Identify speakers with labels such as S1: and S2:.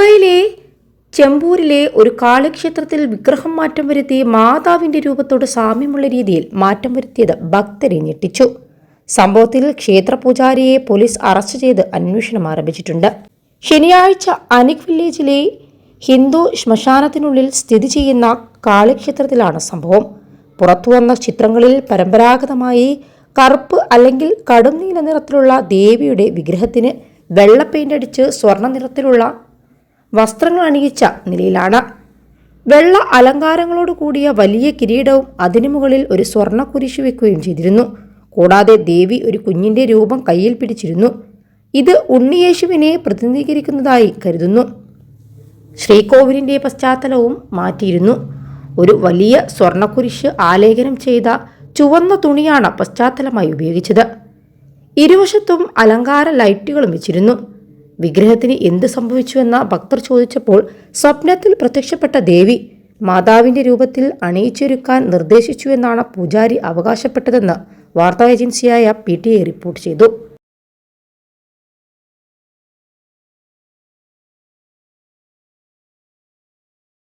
S1: മുംബൈയിലെ ചെമ്പൂരിലെ ഒരു കാളിക്ഷേത്രത്തിൽ വിഗ്രഹം മാറ്റം വരുത്തി മാതാവിന്റെ രൂപത്തോട് സാമ്യമുള്ള രീതിയിൽ മാറ്റം വരുത്തിയത് ഭക്തരെ ഞെട്ടിച്ചു. സംഭവത്തിൽ ക്ഷേത്ര പൂജാരിയെ പോലീസ് അറസ്റ്റ് ചെയ്ത് അന്വേഷണം ആരംഭിച്ചിട്ടുണ്ട്. ശനിയാഴ്ച അനിക് വില്ലേജിലെ ഹിന്ദു ശ്മശാനത്തിനുള്ളിൽ സ്ഥിതി ചെയ്യുന്ന കാളിക്ഷേത്രത്തിലാണ് സംഭവം. പുറത്തുവന്ന ചിത്രങ്ങളിൽ പരമ്പരാഗതമായി കറുപ്പ് അല്ലെങ്കിൽ കടും നീല നിറത്തിലുള്ള ദേവിയുടെ വിഗ്രഹത്തിന് വെള്ള പെയിന്റ് അടിച്ച് സ്വർണ നിറത്തിലുള്ള വസ്ത്രങ്ങൾ അണിയിച്ച നിലയിലാണ്. വെള്ള അലങ്കാരങ്ങളോട് കൂടിയ വലിയ കിരീടവും അതിനു മുകളിൽ ഒരു സ്വർണ കുരിശു വെക്കുകയും ചെയ്തിരുന്നു. കൂടാതെ ദേവി ഒരു കുഞ്ഞിന്റെ രൂപം കയ്യിൽ പിടിച്ചിരുന്നു. ഇത് ഉണ്ണിയേശുവിനെ പ്രതിനിധീകരിക്കുന്നതായി കരുതുന്നു. ശ്രീകോവിലിന്റെ പശ്ചാത്തലവും മാറ്റിയിരുന്നു. ഒരു വലിയ സ്വർണക്കുരിശ് ആലേഖനം ചെയ്ത ചുവന്ന തുണിയാണ് പശ്ചാത്തലമായി ഉപയോഗിച്ചത്. ഇരുവശത്തും അലങ്കാര ലൈറ്റുകളും വെച്ചിരുന്നു. വിഗ്രഹത്തിന് എന്ത് സംഭവിച്ചുവെന്ന ഭക്തർ ചോദിച്ചപ്പോൾ സ്വപ്നത്തിൽ പ്രത്യക്ഷപ്പെട്ട ദേവി മാതാവിന്റെ രൂപത്തിൽ അണിയിച്ചൊരുക്കാൻ നിർദ്ദേശിച്ചുവെന്നാണ് പൂജാരി അവകാശപ്പെട്ടതെന്ന് വാർത്താ ഏജൻസിയായ പി ടി ഐ റിപ്പോർട്ട് ചെയ്തു.